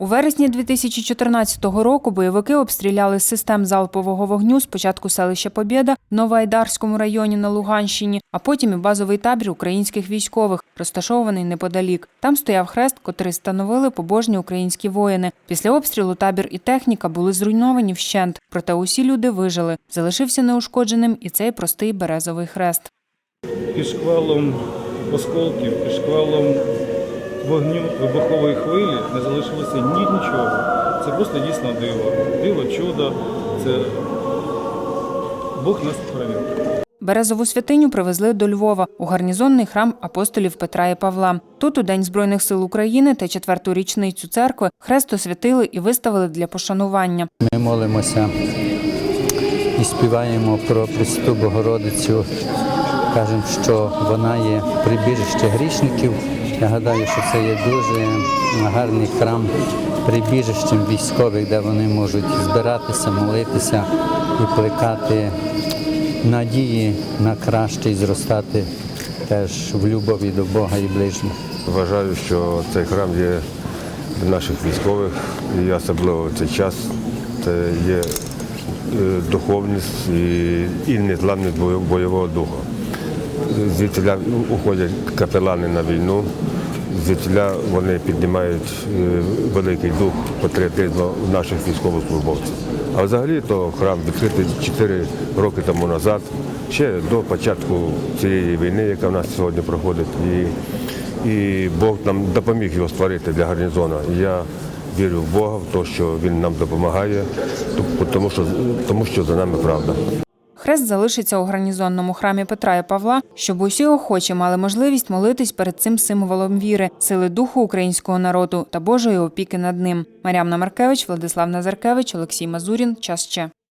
У вересні 2014 року бойовики обстріляли систем залпового вогню спочатку селище Побєда в Новоайдарському районі на Луганщині, а потім і базовий табір українських військових, розташований неподалік. Там стояв хрест, котрий становили побожні українські воїни. Після обстрілу табір і техніка були зруйновані вщент, проте усі люди вижили. Залишився неушкодженим і цей простий березовий хрест. під шквалом осколків, під шквалом вогню, вибухової хвилі не залишилося ні нічого. Це просто дійсно диво. Диво, чудо. Це Бог нас хранив. Березову святиню привезли до Львова у гарнізонний храм апостолів Петра і Павла. Тут у День Збройних сил України та четверту річницю церкви хрест освятили і виставили для пошанування. Ми молимося і співаємо про Пресвяту Богородицю. Кажемо, що вона є прибіжище грішників. Я гадаю, що це є дуже гарний храм прибіжищем військових, де вони можуть збиратися, молитися і плекати надії на краще і зростати теж в любові до Бога і ближніх. Вважаю, що цей храм є наших військових, і особливо в цей час це є е, духовність і незламність бойового духу. Звідтіля уходять капелани на війну, звідтіля вони піднімають е, великий дух патріотизму наших військовослужбовців. А взагалі то храм відкритий 4 роки тому назад, ще до початку цієї війни, яка в нас сьогодні проходить. І, і Бог нам допоміг його створити для гарнізону. Я вірю в Бога, в те, що Він нам допомагає, тому що, тому що за нами правда. Хрест залишиться у гарнізонному храмі Петра і Павла, щоб усі охочі мали можливість молитись перед цим символом віри, сили духу українського народу та Божої опіки над ним. Мар'ямна Маркевич, Владислав Назаркевич, Олексій Мазурін. Час ще.